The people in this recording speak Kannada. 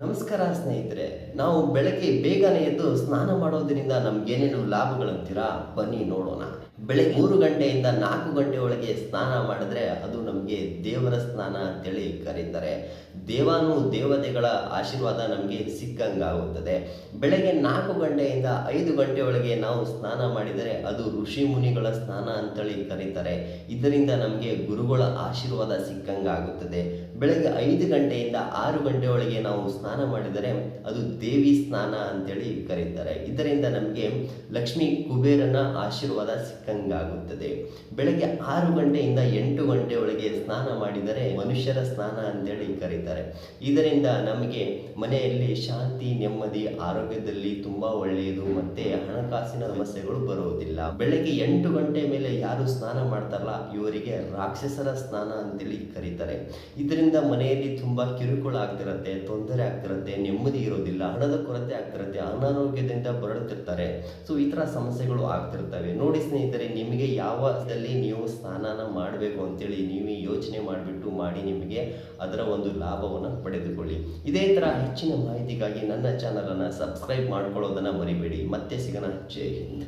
ನಮಸ್ಕಾರ ಸ್ನೇಹಿತರೆ, ನಾವು ಬೆಳಗ್ಗೆ ಬೇಗನೆ ಎದ್ದು ಸ್ನಾನ ಮಾಡೋದ್ರಿಂದ ನಮ್ಗೇನೇನು ಲಾಭಗಳಂತೀರಾ? ಬನ್ನಿ ನೋಡೋಣ. ಬೆಳಗ್ಗೆ ಮೂರು ಗಂಟೆಯಿಂದ ನಾಲ್ಕು ಗಂಟೆ ಒಳಗೆ ಸ್ನಾನ ಮಾಡಿದ್ರೆ ಅದು ನಮಗೆ ದೇವರ ಸ್ನಾನ ಅಂತೇಳಿ ಕರೀತಾರೆ. ದೇವಾನು ದೇವತೆಗಳ ಆಶೀರ್ವಾದ ನಮಗೆ ಸಿಕ್ಕಂಗಾಗುತ್ತದೆ. ಬೆಳಗ್ಗೆ ನಾಲ್ಕು ಗಂಟೆಯಿಂದ ಐದು ಗಂಟೆ ಒಳಗೆ ನಾವು ಸ್ನಾನ ಮಾಡಿದರೆ ಅದು ಋಷಿ ಮುನಿಗಳ ಸ್ನಾನ ಅಂತೇಳಿ ಕರೀತಾರೆ. ಇದರಿಂದ ನಮಗೆ ಗುರುಗಳ ಆಶೀರ್ವಾದ ಸಿಕ್ಕಂಗಾಗುತ್ತದೆ. ಬೆಳಗ್ಗೆ ಐದು ಗಂಟೆಯಿಂದ ಆರು ಗಂಟೆ ಒಳಗೆ ನಾವು ಮಾಡಿದರೆ ಅದು ದೇವಿ ಸ್ನಾನ ಅಂತೇಳಿ ಕರೀತಾರೆ. ಇದರಿಂದ ನಮಗೆ ಲಕ್ಷ್ಮಿ ಕುಬೇರನ ಆಶೀರ್ವಾದ ಸಿಕ್ಕಂಗಾಗುತ್ತದೆ. ಬೆಳಗ್ಗೆ ಆರು ಗಂಟೆಯಿಂದ ಎಂಟು ಗಂಟೆ ಒಳಗೆ ಸ್ನಾನ ಮಾಡಿದರೆ ಮನುಷ್ಯರ ಸ್ನಾನ ಅಂತೇಳಿ ಕರೀತಾರೆ. ಇದರಿಂದ ನಮಗೆ ಮನೆಯಲ್ಲಿ ಶಾಂತಿ, ನೆಮ್ಮದಿ, ಆರೋಗ್ಯದಲ್ಲಿ ತುಂಬಾ ಒಳ್ಳೆಯದು. ಮತ್ತೆ ಹಣಕಾಸಿನ ಸಮಸ್ಯೆಗಳು ಬರುವುದಿಲ್ಲ. ಬೆಳಗ್ಗೆ ಎಂಟು ಗಂಟೆ ಮೇಲೆ ಯಾರು ಸ್ನಾನ ಮಾಡ್ತಾರಲ್ಲ, ಇವರಿಗೆ ರಾಕ್ಷಸರ ಸ್ನಾನ ಅಂತೇಳಿ ಕರೀತಾರೆ. ಇದರಿಂದ ಮನೆಯಲ್ಲಿ ತುಂಬಾ ಕಿರುಕುಳ ಆಗ್ತಿರುತ್ತೆ, ತೊಂದರೆ ಆಗ್ತಿರತ್ತೆ, ನೆಮ್ಮದಿ ಇರೋದಿಲ್ಲ, ಹಣದ ಕೊರತೆ ಆಗ್ತಿರತ್ತೆ, ಅನಾರೋಗ್ಯದಿಂದ ಬರಡುತ್ತಿರ್ತಾರೆ ಸೊ ಈ ಥರ ಸಮಸ್ಯೆಗಳು ಆಗ್ತಿರ್ತವೆ. ನೋಡಿ ಸ್ನೇಹಿತರೆ, ನಿಮಗೆ ಯಾವದಲ್ಲಿ ನೀವು ಸ್ನಾನನ ಮಾಡಬೇಕು ಅಂತೇಳಿ ನೀವು ಯೋಚನೆ ಮಾಡಿಬಿಟ್ಟು ಮಾಡಿ ನಿಮಗೆ ಅದರ ಒಂದು ಲಾಭವನ್ನು ಪಡೆದುಕೊಳ್ಳಿ. ಇದೇ ಥರ ಹೆಚ್ಚಿನ ಮಾಹಿತಿಗಾಗಿ ನನ್ನ ಚಾನಲನ್ನು ಸಬ್ಸ್ಕ್ರೈಬ್ ಮಾಡ್ಕೊಳ್ಳೋದನ್ನು ಮರಿಬೇಡಿ. ಮತ್ತೆ ಸಿಗೋಣ. ಜೈ ಹಿಂದ್.